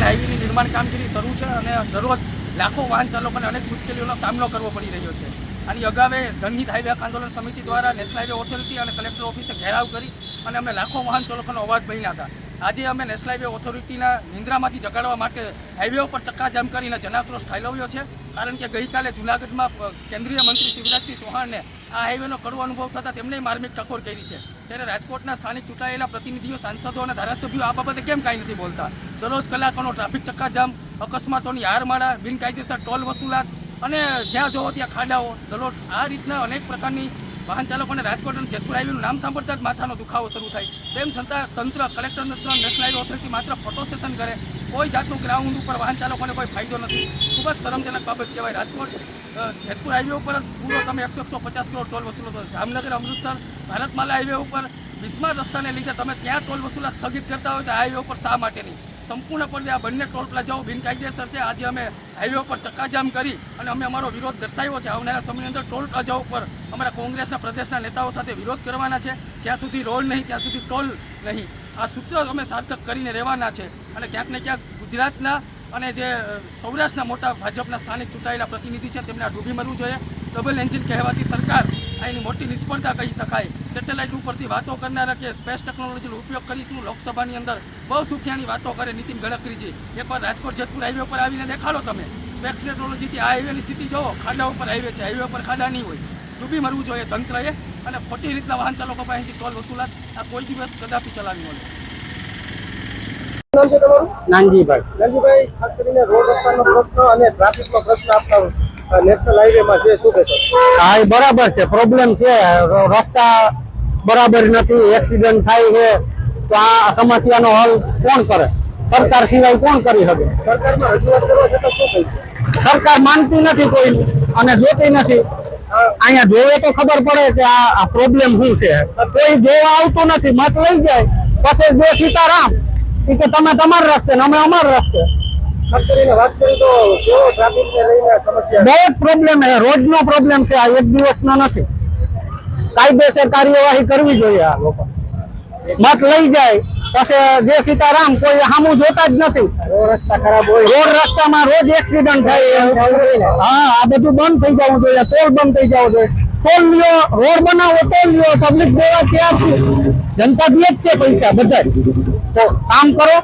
Lane હાઈવેની નિર્માણ કામગીરી શરૂ છે અને દરરોજ લાખો વાહન ચાલકોને અનેક મુશ્કેલીઓનો સામનો કરવો પડી રહ્યો છે. આની અગાઉ જનહિત હાઈવે આંદોલન સમિતિ દ્વારા નેશનલ હાઈવે ઓથોરિટી અને કલેક્ટર ઓફિસે ઘેરાવ કરી અને અમે લાખો વાહન ચાલકોનો અવાજ બન્યા હતા. આજે અમે નેશનલ હાઈવે ઓથોરિટીના નિંદ્રામાંથી જગાડવા માટે હાઈવે ઉપર ચક્કાજામ કરીને જનાક્રોશ ઠાલવ્યો છે. કારણ કે ગઈકાલે જૂનાગઢમાં કેન્દ્રીય મંત્રી શિવરાજસિંહ ચૌહાણને આ હાઈવેનો કડવો અનુભવ થતાં તેમણે માર્મિક ટકોર કરી છે. ત્યારે રાજકોટના સ્થાનિક ચૂંટાયેલા પ્રતિનિધિઓ, સાંસદો અને ધારાસભ્યો આ બાબતે કેમ કાંઈ નથી બોલતા? દરરોજ કલાકોનો ટ્રાફિક ચક્કાજામ, અકસ્માતોની હારમાળા, બિનકાયદેસર ટોલ વસૂલાત અને જ્યાં જોવો ત્યાં ખાડાઓ. દરરોજ આ રીતના અનેક પ્રકારની વાહન ચાલકોને રાજકોટ અને જેતપુર હાઈવેનું નામ સાંભળતા જ માથાનો દુખાવો શરૂ થાય. તેમ છતાં તંત્ર, કલેક્ટર તંત્ર નેશનલ હાઈવે ઓથોરિટી માત્ર ફોટો સેશન કરે. કોઈ જાતનું ગ્રાઉન્ડ ઉપર વાહન ચાલકોને કોઈ ફાયદો નથી. ખૂબ જ શરમજનક બાબત કહેવાય રાજકોટ. જેતપુર હાઈવે ઉપર પૂરો તમે એકસો એકસો પચાસ કરોડ ટોલ વસૂલો કરો જામનગર, અમૃતસર, ભારતમાલા હાઈવે ઉપર બિસ્માર રસ્તાને લીધે તમે ત્યાં ટોલ વસૂલા સ્થગિત કરતા હોય તો હાઈવે ઉપર શા માટે નહીં? સંપૂર્ણપણે આ બંને ટોલ પ્લાઝાઓ બિનકાયદેસર છે. આજે અમે હાઈવે ઉપર ચક્કાજામ કરી અને અમે અમારો વિરોધ દર્શાવ્યો છે. આવનારા સમયની અંદર ટોલ પ્લાઝાઓ ઉપર અમારા કોંગ્રેસના પ્રદેશના નેતાઓ સાથે વિરોધ કરવાના છે. જ્યાં સુધી રોડ નહીં, ત્યાં સુધી ટોલ નહીં. આ સૂત્ર અમે સાર્થક કરીને રહેવાના છે. અને ક્યાંક ને ક્યાંક ગુજરાતના અને જે સૌરાષ્ટ્રના મોટા ભાજપના સ્થાનિક ચૂંટાયેલા પ્રતિનિધિ છે, તેમને આ ડૂબી મરવું જોઈએ. ડબલ એન્જિન કહેવાતી સરકાર આ એની મોટી નિષ્ફળતા કહી શકાય. સેટેલાઇટ ઉપરથી વાતો કરનારા કે સ્પેસ ટેકનોલોજીનો ઉપયોગ કરીશું, લોકસભાની અંદર બહુ સુખિયાની વાતો કરે નીતિન ગડકરીજી. એકવાર રાજકોટ જેતપુર હાઈવે ઉપર આવીને દેખાડો તમે. સ્પેસ ટેકનોલોજીથી આ હાઈવેની સ્થિતિ જોવો ખાડા ઉપર હાઈવે છે. હાઈવે ઉપર ખાડા નહીં હોય. ડૂબી મરવું જોઈએ તંત્રએ. અને ખોટી રીતના વાહન ચાલકો પાસેથી ટોલ વસૂલાત. આ કોઈ દિવસ કદાપી ચલાવી મળે નામ છે તમારું? નાનજીભાઈ. નાનજીભાઈ ખાસ કરીને રોડ રસ્તાનો પ્રશ્ન અને ટ્રાફિકનો પ્રશ્ન આપના નેશનલ હાઈવેમાં છે. શું કહેશો? હા એ બરાબર છે. પ્રોબ્લેમ છે. રસ્તા બરાબર નથી. એક્સિડન્ટ થાય છે. તો આ સમસ્યાનો હલ કોણ કરે? સરકાર સિવાય કોણ કરી શકે? સરકારમાં રજૂઆત કરવા છતાં શું કહ્યું સરકાર માનતી નથી કોઈ અને જોતી નથી. અહીંયા જોવે તો ખબર પડે કે આ આ પ્રોબ્લેમ શું છે. કોઈ જોવા આવતું નથી. મત લઈ જાય. પછી જો સીતારામ. ઈ કે તમે તમારા રસ્તે ને અમે અમારા રસ્તે. ખાસ કરીને વાત કરીએ તો કેવો ટ્રાફિકને લઈને સમસ્યા બહુ જ પ્રોબ્લેમ છે રોજનો પ્રોબ્લેમ છે આ એક દિવસનો નથી. કાયદેસર કાર્યવાહી કરવી જોઈએ આ લોકો. મત લઈ જાય પછી જે સીતારામ કોઈ સામું જોતા જ નથી. રોડ રસ્તા ખરાબ હોય. રોડ રસ્તામાં રોજ એક્સિડન્ટ થાય. હા આ બધું બંધ થઈ જવું જોઈએ ટોલ બંધ થઈ જવું જોઈએ. ટોલ લ્યો રોડ બનાવો ટોલ લ્યો પબ્લિક દેવા ત્યાર છે જનતા દે જ છે પૈસા બધા તો કામ કરો.